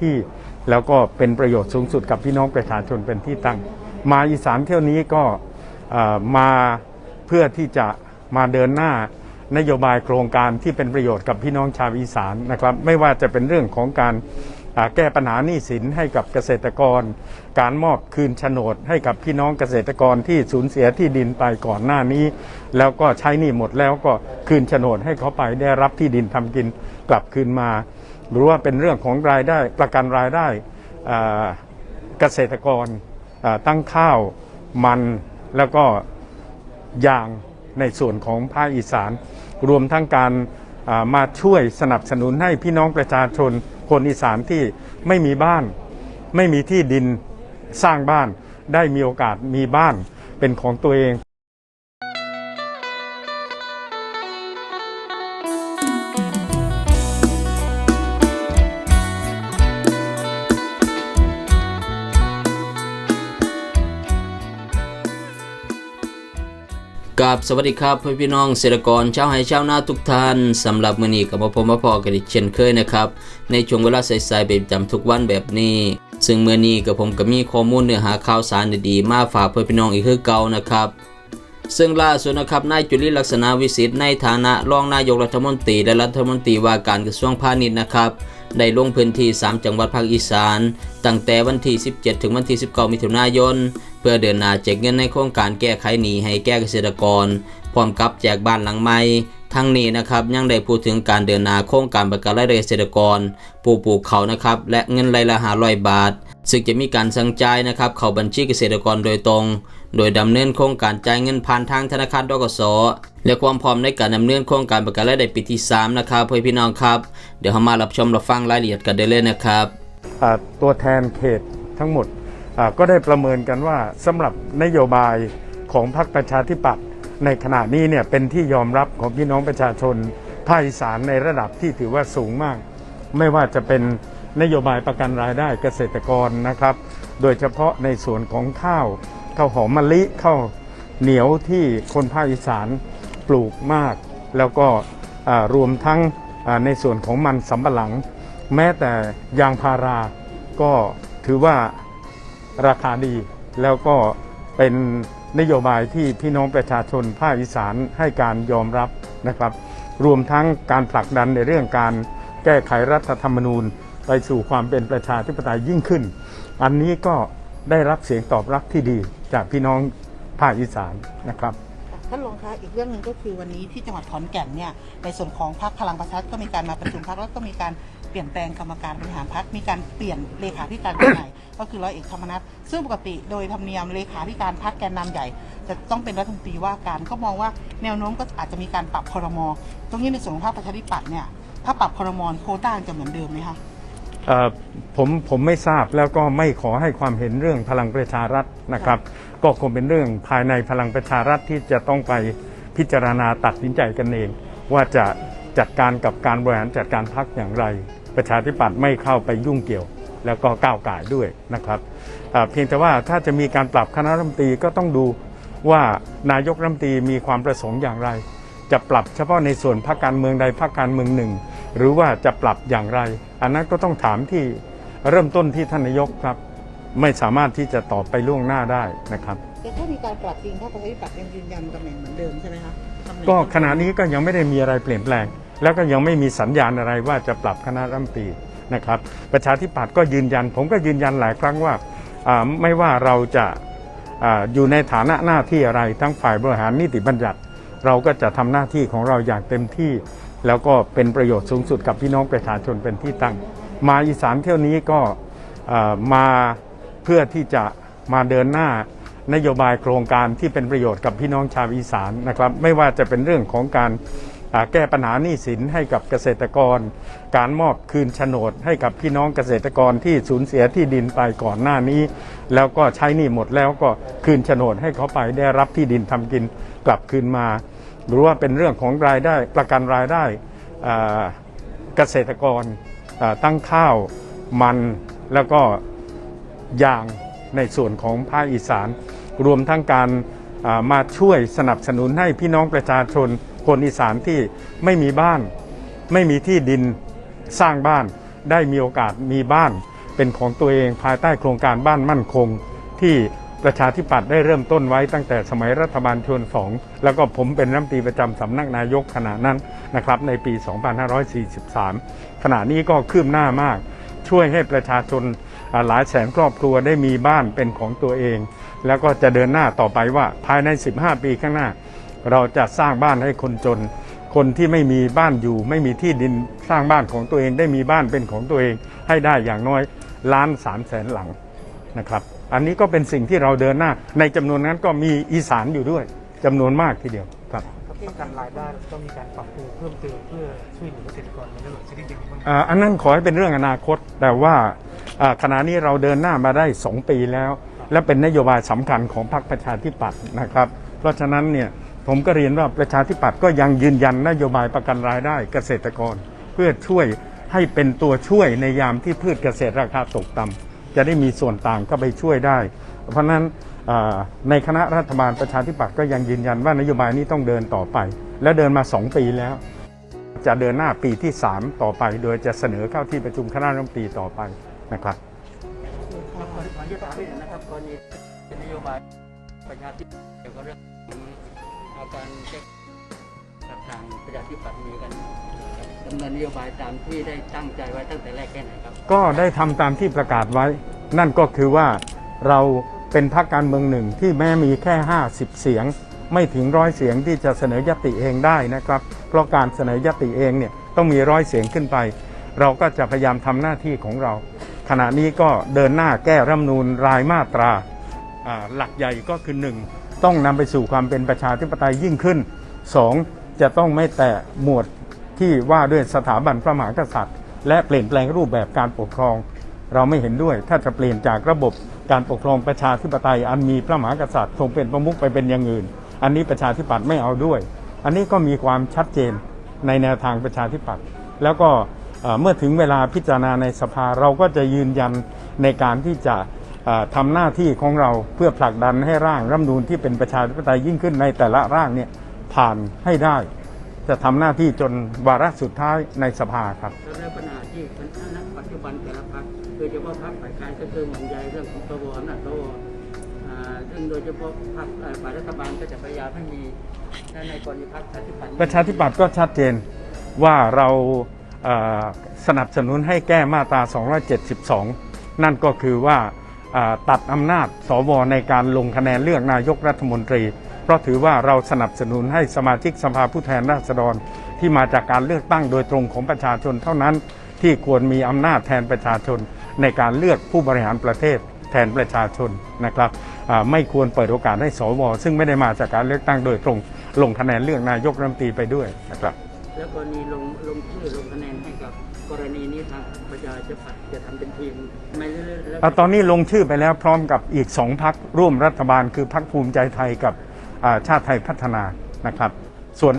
ที่ แล้วก็เป็นประโยชน์สูงสุดกับพี่น้องประชาชนเป็นที่ตั้ง มาอีสานเที่ยวนี้ก็มาเพื่อที่จะมาเดินหน้านโยบายโครงการที่เป็นประโยชน์กับพี่น้องชาวอีสานนะครับ ไม่ว่าจะเป็นเรื่องของการแก้ปัญหาหนี้สินให้กับเกษตรกร การมอบคืนโฉนดให้กับพี่น้องเกษตรกรที่สูญเสียที่ดินไปก่อนหน้านี้ แล้วก็ใช้หนี้หมดแล้วก็คืนโฉนดให้เขาไปได้รับที่ดินทำกินกลับคืนมา หรือว่าเป็นเรื่องของรายได้ประกันรายได้เกษตรกรตั้งข้าวมันแล้วก็ยางในส่วนของภาคอีสาน รวมทั้งการมาช่วยสนับสนุนให้พี่น้องประชาชนคนอีสานที่ไม่มีบ้าน ไม่มีที่ดินสร้างบ้านได้มีโอกาสมีบ้านเป็นของตัวเอง กับสวัสดีครับพ่อพี่น้องเกษตรกรชาวไร่ชาวนาทุกท่านสำหรับมื้อนี้กับมาพบมาพอกันอีกเช่นเคยนะครับในช่วงเวลาสายๆเป็นประจำทุกวันแบบนี้ ซึ่งมื้อนี้กับผมก็มีข้อมูลเนื้อหาข่าวสารดีๆมาฝากพ่อพี่น้องอีกคือเก่านะครับซึ่งล่าสุดนะครับนายจุลินลักษณะวิสิทธิ์ในฐานะรองนายกรัฐมนตรีและรัฐมนตรีว่าการกระทรวงพาณิชย์นะครับได้ลงพื้นที่ 3 จังหวัดภาคอีสาน ตั้งแต่วันที่ 17 ถึงวันที่ 19 มิถุนายน เพื่อเดินหน้าแจกเงินในโครงการแก้ไขหนี้ให้แก่เกษตรกร พร้อมกับแจกบ้านหลังใหม่ทั้งนี้นะครับยังได้พูดถึงการเดินหน้าโครงการประกันรายได้เกษตรกรปลูกปลูกเขานะครับและเงินรายละ500บาท ซึ่งจะมีการสั่งจ่ายนะครับเข้าบัญชีเกษตรกรโดยตรง โดยดำเนินโครงการจ่ายเงินผ่านทางธนาคารดกสและความพร้อมในการดำเนินโครงการประกันรายได้ปีที่3นะครับเพื่อพี่น้องครับ เดี๋ยวเรามารับชมรับฟังรายละเอียดกันได้เลยนะครับตัวแทนเขตทั้งหมด ก็ได้ประเมินกันว่าสำหรับนโยบายของพรรคประชาธิปัตย์ในขณะนี้เนี่ยเป็นที่ยอมรับของพี่น้องประชาชนภาคอีสานในระดับที่ถือว่าสูงมาก ไม่ว่าจะเป็นนโยบายประกันรายได้เกษตรกรนะครับ โดยเฉพาะในส่วนของข้าวข้าวหอมมะลิข้าวเหนียวที่คนภาคอีสานปลูกมาก แล้วก็รวมทั้งในส่วนของมันสำปะหลัง แม้แต่ยางพาราก็ถือว่า ราคาดี แล้วก็เป็นนโยบายที่พี่น้องประชาชนภาคอีสานให้การยอมรับนะครับ รวมทั้งการผลักดันในเรื่องการแก้ไขรัฐธรรมนูญไปสู่ความเป็นประชาธิปไตยยิ่งขึ้น อันนี้ก็ได้รับเสียงตอบรับที่ดีจากพี่น้องภาคอีสานนะครับท่านรองคะอีกเรื่องหนึ่งก็คือวันนี้ที่จังหวัดขอนแก่นเนี่ยในส่วนของพรรคพลังประชารัฐก็มีการมาประชุมพรรคแล้วก็มีการเปลี่ยนแปลงกรรมการบริหารพรรคมีการเปลี่ยนเลขาธิการใหม่ ก็คือร้อยเอกธรรมนัฐซึ่งปกติโดยธรรมเนียมเลขาธิการพรรคแกนนำใหญ่ จะต้องเป็นรัฐมนตรีว่าการก็มองว่าแนวโน้มก็อาจจะมีการปรับครมตรงนี้ในส่วนของพรรคประชาธิปัตย์เนี่ยถ้าปรับครมโควต้าจะเหมือนเดิมไหมคะเอ่อผมผมไม่ทราบแล้วก็ไม่ขอให้ความเห็นเรื่องพลังประชารัฐนะครับ ก็คงเป็นเรื่องภายในพลังประชารัฐที่จะต้องไปพิจารณาตัดสินใจกันเอง ว่าจะจัดการกับการบริหารจัดการพักอย่างไร ประชาธิปัตย์ไม่เข้าไปยุ่งเกี่ยว แล้วก็ก้าวไก่ายด้วยนะครับเอ่อเพียงแต่ว่าถ้าจะมีการปรับคณะรัฐมนตรีก็ต้องดูว่านายกรัฐมนตรีมีความประสงค์อย่างไร จะปรับเฉพาะในส่วนพรรคการเมืองใดพรรคการเมืองหนึ่ง หรือว่าจะปรับอย่างไร อันนั้นก็ต้องถามที่เริ่มต้นที่ท่านนายกครับ ไม่สามารถที่จะตอบไปล่วงหน้าได้นะครับแต่ถ้ามีการปรับจริงพรรคประชาธิปัตย์ยังยืนยันตำแหน่งเหมือนเดิมใช่ไหมคะตำแหน่งก็ขณะนี้ก็ยังไม่ได้มีอะไรเปลี่ยนแปลง แล้วก็ยังไม่มีสัญญาณอะไรว่าจะปรับคณะรัฐมนตรี นะครับประชาธิปัตย์ก็ยืนยัน ผมก็ยืนยันหลายครั้งว่าไม่ว่าเราจะออยู่ในฐานะหน้าที่อะไรทั้งฝ่ายบริหารนิติบัญญัติ เราก็จะทำหน้าที่ของเราอย่างเต็มที่ แล้วก็เป็นประโยชน์สูงสุดกับพี่น้องประชาชนเป็นที่ตั้ง มาอีสานเที่ยวนี้ก็มาเพื่อที่จะมาเดินหน้านโยบายโครงการที่เป็นประโยชน์กับพี่น้องชาวอีสานนะครับ ไม่ว่าจะเป็นเรื่องของการ แก้ปัญหาหนี้สินให้กับเกษตรกร การมอบคืนโฉนดให้กับพี่น้องเกษตรกรที่สูญเสียที่ดินไปก่อนหน้านี้ แล้วก็ใช้หนี้หมดแล้วก็คืนโฉนดให้เขาไปได้รับที่ดินทำกินกลับคืนมา หรือว่าเป็นเรื่องของรายได้ประกันรายได้เกษตรกรตั้งข้าวมันแล้วก็ยางในส่วนของภาคอีสาน รวมทั้งการมาช่วยสนับสนุนให้พี่น้องประชาชน คนอีสานที่ไม่มีบ้าน ไม่มีที่ดินสร้างบ้าน ได้มีโอกาสมีบ้านเป็นของตัวเองภายใต้โครงการบ้านมั่นคง ที่ประชาธิปัตย์ได้เริ่มต้นไว้ตั้งแต่สมัยรัฐบาลชวนสองแล้วก็ผมเป็นรัฐมนตรีประจำสำนักนายกขณะนั้นนะครับในปี 2543 ขณะนี้ก็คืบหน้ามาก ช่วยให้ประชาชนหลายแสนครอบครัวได้มีบ้านเป็นของตัวเอง แล้วก็จะเดินหน้าต่อไปว่าภายใน 15 ปีข้างหน้า เราจะสร้างบ้านให้คนจน คนที่ไม่มีบ้านอยู่ ไม่มีที่ดินสร้างบ้านของตัวเองได้มีบ้านเป็นของตัวเองให้ได้อย่างน้อยล้านสามแสนหลังนะครับ อันนี้ก็เป็นสิ่งที่เราเดินหน้า ในจำนวนนั้นก็มีอีสานอยู่ด้วยจำนวนมากทีเดียวครับประกันรายได้ก็มีการปรับปรุงเพิ่มเติมเพื่อช่วยเหลือเกษตรกรในเรื่องชนิดอย่างไรบ้างอ่าอันนั้นขอให้เป็นเรื่องอนาคต แต่ว่าอ่าขณะนี้เราเดินหน้ามาได้ 2 ปีแล้ว และเป็นนโยบายสำคัญของพรรคประชาธิปัตย์นะครับ เพราะฉะนั้นเนี่ย ผมก็เรียนว่าประชาธิปัตย์ก็ยังยืนยันนโยบายประกันรายได้เกษตรกร เพื่อช่วยให้เป็นตัวช่วยในยามที่พืชเกษตรราคาตกต่ำจะได้มีส่วนต่างเข้าไปช่วยได้ เพราะฉะนั้นในคณะรัฐบาลประชาธิปัตย์ก็ยังยืนยันว่านโยบายนี้ต้องเดินต่อไป และเดินมา 2 ปีแล้ว จะเดินหน้าปีที่ 3 ต่อไป โดยจะเสนอเข้าที่ประชุมคณะรัฐมนตรีต่อไปนะครับขออนุญาตถามนิดหนึงนะครับกรณีเป็นนโยบายประชาธิปไตยเกี่ยวกับเรื่อง อาการแก้กับทางประชาธิปัตย์มีกันดำเนินนโยบายตามที่ได้ตั้งใจไว้ตั้งแต่แรกแค่ไหนครับ ก็ได้ทำตามที่ประกาศไว้ นั่นก็คือว่าเราเป็นพรรคการเมืองหนึ่งที่แม้มีแค่ 50 เสียง ไม่ถึงร้อยเสียงที่จะเสนอยติเองได้นะครับ เพราะการเสนอยติเองเนี่ยต้องมีร้อยเสียงขึ้นไป เราก็จะพยายามทำหน้าที่ของเรา ขณะนี้ก็เดินหน้าแก้รัฐธรรมนูญรายมาตรา หลักใหญ่ก็คือ 1 ต้องนำไปสู่ความเป็นประชาธิปไตยยิ่งขึ้น 2. จะต้องไม่แตะหมวดที่ว่าด้วยสถาบันพระมหากษัตริย์ และเปลี่ยนแปลงรูปแบบการปกครอง เราไม่เห็นด้วยถ้าจะเปลี่ยนจากระบบการปกครองประชาธิปไตยอันมีพระมหากษัตริย์ทรงเป็นประมุขไปเป็นอย่างอื่น อันนี้ประชาธิปัตย์ไม่เอาด้วย อันนี้ก็มีความชัดเจนในแนวทางประชาธิปัตย์แล้วก็เมื่อถึงเวลาพิจารณาในสภาเราก็จะยืนยันในการที่จะ ทำหน้าที่ของเราเพื่อผลักดันให้ร่างรัฐธรรมนูญที่เป็นประชาธิปไตยยิ่งขึ้นในแต่ละร่างเนี่ยผ่านให้ได้ จะทำหน้าที่จนวาระสุดท้ายในสภาครับแล้วเรื่องปัญหาที่มันณปัจจุบันแต่ละพรรคโดยเฉพาะพรรคฝ่ายค้านก็คือห่วงใยเรื่องของสวอำนาจสวอ่าซึ่งโดยเฉพาะพรรคเอ่อฝ่ายรัฐบาลก็จะพยายามให้มีและในกรณีพรรคประชาธิปัตย์ประชาธิปัตย์ก็ชัดเจนว่าเราเอ่อสนับสนุนให้แก้มาตรา 272 นั่นก็คือว่าเอ่อ ตัดอำนาจสวในการลงคะแนนเลือกนายกรัฐมนตรี เพราะถือว่าเราสนับสนุนให้สมาชิกสภาผู้แทนราษฎร ที่มาจากการเลือกตั้งโดยตรงของประชาชนเท่านั้น ที่ควรมีอำนาจแทนประชาชน ในการเลือกผู้บริหารประเทศแทนประชาชนนะครับไม่ควรเปิดโอกาสให้สวซึ่งไม่ได้มาจากการเลือกตั้งโดยตรง ลงคะแนนเลือกนายกรัฐมนตรีไปด้วยนะครับ แล้วกรณีลงลงชื่อลงคะแนนให้กับ กรณีนี้ทางประชาธิปัตย์จะทำเป็นทีมไม่เรื่อยๆแล้วตอนนี้ลงชื่อไปแล้วพร้อมกับอีกสองพักร่วมรัฐบาลคือพักภูมิใจไทยกับอ่าชาติไทยพัฒนานะครับ ส่วน